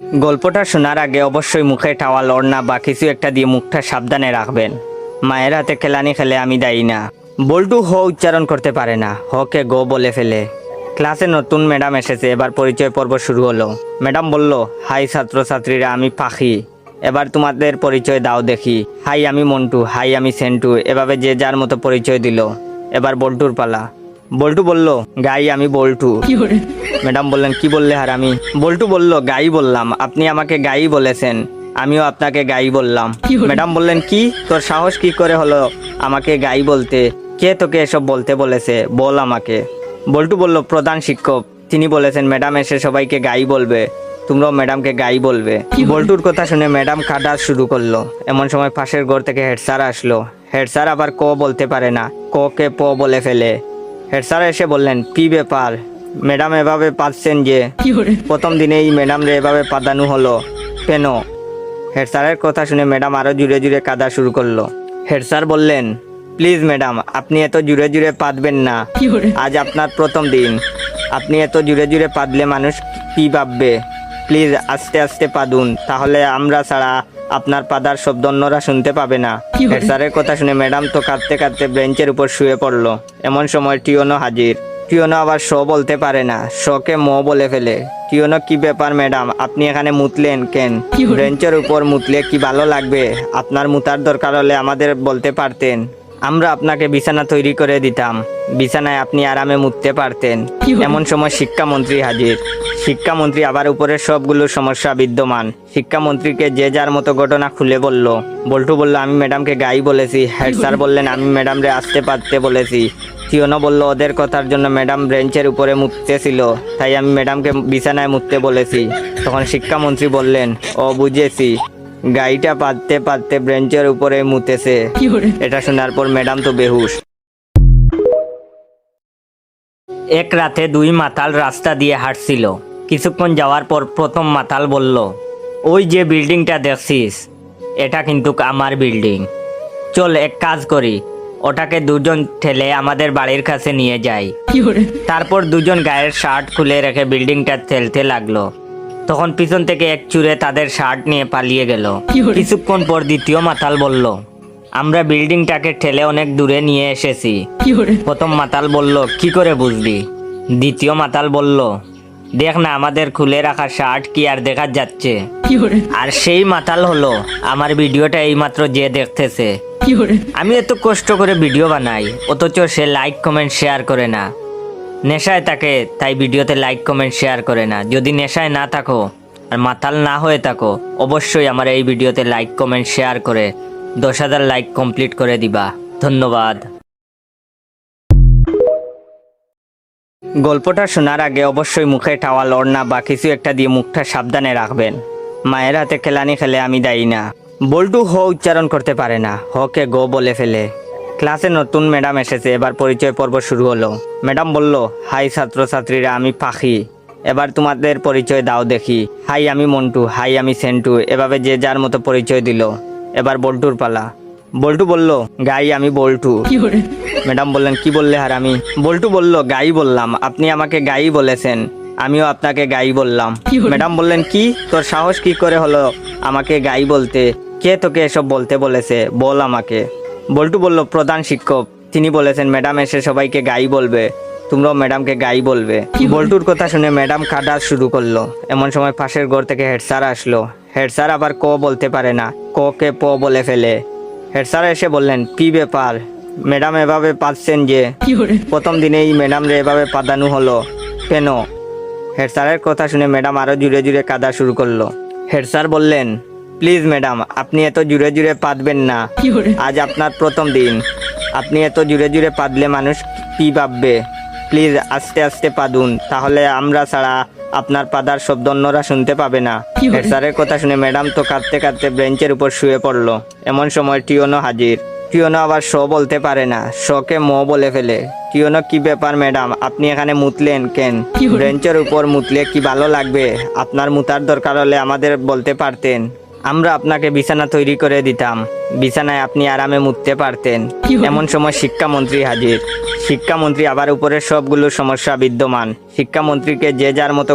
গল্পটা শোনার আগে অবশ্যই মুখে টাওয়াল, ওড়না বা কিছু একটা দিয়ে মুখটা সাবধানে রাখবেন। মায়ের হাতে খেলানি খেলে আমি দায়ী না। বল্টু হ উচ্চারণ করতে পারে না। হকে গো বলে ফেলে। ক্লাসে নতুন ম্যাডাম এসেছে। এবার পরিচয় পর্ব শুরু হলো। ম্যাডাম বলল, হাই ছাত্রছাত্রীরা, আমি পাখি। এবার তোমাদের পরিচয় দাও দেখি। হাই, আমি মন্টু। হাই, আমি সেন্টু। এভাবে যে যার মতো পরিচয় দিল। এবার বল্টুর পালা। বল্টু বলল গাই আমি বল্টু। ম্যাডাম বললেন কি বললে আর আমি? বল্টু বলল গাই বললাম আপনি আমাকে গাই বলেছেন আমিও আপনাকে গাই বললাম। ম্যাডাম বললেন কি? তোর সাহস কি করে হলো আমাকে গাই বলতে? কে তোকে এসব বলতে বলেছে? বল আমাকে। বল্টু বলল প্রধান শিক্ষক তিনি বলেছেন ম্যাডাম এসে সবাইকে গাই বলবে তোমরাও ম্যাডামকে গাই বলবে। বল্টুর কথা শুনে ম্যাডাম কাটা শুরু করল। এমন সময় পাশের ঘর থেকে হেড স্যার আসলো। হেড স্যার আবার ক বলতে পারে না ক কে প বলে ফেলে। হেড স্যার এসে বললেন কি ব্যাপার? ম্যাডাম এভাবে পাচ্ছেন যে? প্রথম দিনেই ম্যাডাম রে এভাবে পাদানো হলো। কেন? হেড স্যারের কথা শুনে ম্যাডাম আরও জুড়ে জুড়ে কাদা শুরু করল। হেড স্যার বললেন প্লিজ ম্যাডাম আপনি এত জুড়ে জুড়ে পাতবেন না। আজ আপনার প্রথম দিন। আপনি এত জুড়ে জুড়ে পাদলে মানুষ কি ভাববে? প্লিজ আস্তে আস্তে পাদুন তাহলে আমরা ছাড়া আপনার পাদার শব্দ অন্যরা শুনতে পাবে না। হেড স্যারের কথা শুনে ম্যাডাম তো কাঁদতে কাঁদতে বেঞ্চের উপর শুয়ে পড়ল। এমন সময় টিওনো হাজির। টিওনো আবার শ বলতে পারে না। শকে ম বলে ফেলে। টিওনো কি ব্যাপার ম্যাডাম? আপনি এখানে মুতলেন কেন? বেঞ্চের উপর মুতলে কি ভালো লাগবে? আপনার মুতার দরকার হলে আমাদের বলতে পারতেন। আমরা আপনাকে বিছানা তৈরি করে দিতাম। বিছানায় আপনি আরামে মুততে পারতেন। এমন সময় শিক্ষামন্ত্রী হাজির। শিক্ষামন্ত্রী আবার উপরে সবগুলো সমস্যা বিদ্যমান। শিক্ষামন্ত্রীকে যে যার মতো ঘটনা খুলে বলল। বল্টু বলল, আমি ম্যাডামকে গাই বলেছি। হেড স্যার বললেন, আমি ম্যাডামরে আসতে পারতে বলেছি। টিওনো বলল, ওদের কথার জন্য ম্যাডাম বেঞ্চের উপরে মুততেছিল, তাই আমি ম্যাডামকে বিছানায় মুততে বলেছি। তখন শিক্ষামন্ত্রী বললেন, ও বুঝেছি। গাড়িটা পাততে পাততে বেঞ্চের উপরে মুতেছে। এটা শোনার পর ম্যাডাম তো বেহুশ। এক রাতে দুই মাতাল রাস্তা দিয়ে হাঁটছিল। কিছুক্ষণ যাওয়ার পর প্রথম মাতাল বলল ওই যে বিল্ডিংটা দেখছিস এটা কিন্তু আমার বিল্ডিং। চল এক কাজ করি ওটাকে দুজন ঠেলে আমাদের বাড়ির কাছে নিয়ে যাই। তারপর দুজন গায়ের শার্ট খুলে রেখে বিল্ডিংটা ঠেলতে লাগল। তখন পিছন থেকে এক চুরে তাদের শার্ট নিয়ে পালিয়ে গেল। কিছুক্ষণ পর দ্বিতীয় মাতাল বলল, আমরা বিল্ডিংটাকে ঠেলে অনেক দূরে নিয়ে এসেছি। প্রথম মাতাল বলল, কি করে বুঝলি? দ্বিতীয় মাতাল বলল, দেখ না, আমাদের খুলে রাখা শার্ট কি আর দেখা যাচ্ছে? আর সেই মাতাল হলো, আমার ভিডিওটা এইমাত্র যে দেখতেছে। আমি এত কষ্ট করে ভিডিও বানাই, অথচ সে লাইক, কমেন্ট, শেয়ার করে না। নেশায় থাকে, তাই ভিডিওতে লাইক কমেন্ট শেয়ার করে না। যদি নেশায় না থাকো আর মাতাল না হয়ে থাকো, অবশ্যই আমার এই ভিডিওতে লাইক কমেন্ট শেয়ার করে দশ হাজার লাইক কমপ্লিট করে দিবা। ধন্যবাদ। গল্পটা শোনার আগে অবশ্যই মুখে টাওয়াল ওড়না বা কিছু একটা দিয়ে মুখটা সাবধানে রাখবেন। মায়ের হাতে খেলানি খেলে আমি দায়ী না। বল্টু হ উচ্চারণ করতে পারে না। হকে গো বলে ফেলে। ক্লাসে নতুন ম্যাডাম এসেছে এবার পরিচয় পর্ব শুরু হলো। ম্যাডাম বলল হাই ছাত্রছাত্রীরা আমি পাখি। এবার তোমাদের পরিচয় দাও দেখি। হাই আমি মন্টু। হাই আমি সেন্টু। এভাবে যে যার মতো পরিচয় দিল। এবার বল্টুর পালা। বল্টু বলল গাই আমি বল্টু। ম্যাডাম বললেন কি বললে আর আমি বল্টু বলল গাই বললাম। আপনি আমাকে গাই বলেছেন। আমিও আপনাকে গাই বললাম। ম্যাডাম বললেন কি? তোর সাহস কি করে হলো আমাকে গাই বলতে? কে তোকে এসব বলতে বলেছে? বল আমাকে। বল্টু বলল প্রধান শিক্ষক তিনি বলেছেন ম্যাডাম এসে সবাইকে গাই বলবে। তোমরাও ম্যাডামকে গাই বলবে। বল্টুর কথা শুনে ম্যাডাম কাটা শুরু করল। এমন সময় পাশের ঘর থেকে হেড স্যার আসলো। হেড স্যার আবার ক বলতে পারে না ক কে প বলে ফেলে। হেড স্যার এসে বললেন কি ব্যাপার? ম্যাডাম এভাবে পাচ্ছেন যে? প্রথম দিনেই ম্যাডাম রে এভাবে পাদানো হলো। কেন? হেড স্যারের কথা শুনে ম্যাডাম আরও জুড়ে জুড়ে কাদা শুরু করল। হেড স্যার বললেন প্লিজ ম্যাডাম আপনি এত জুড়ে জুড়ে পাতবেন না। আজ আপনার প্রথম দিন। আপনি এত জুড়ে জুড়ে পাদলে মানুষ কি ভাববে? প্লিজ আস্তে আস্তে পাদুন। তাহলে আমরা ছাড়া আপনার পাদার শব্দ অন্যরা শুনতে পাবে না। হেড স্যারের কথা শুনে ম্যাডাম তো কাঁদতে কাঁদতে বেঞ্চের উপর শুয়ে পড়ল। এমন সময় টিওনো হাজির। টিওনো আবার শ বলতে পারে না। শকে ম বলে ফেলে। টিওনো কি ব্যাপার ম্যাডাম আপনি এখানে মুতলেন কেন? বেঞ্চের উপর মুতলে কি ভালো লাগবে? আপনার মুতার দরকার হলে আমাদের বলতে পারতেন। আমরা আপনাকে বিছানা তৈরি করে দিতাম। বিছানায় আপনি আরামে মুততে পারতেন। এমন সময় শিক্ষামন্ত্রী হাজির। শিক্ষামন্ত্রী আবার উপরের সবগুলো সমস্যা বিদ্যমান। শিক্ষামন্ত্রীকে যে যার মতো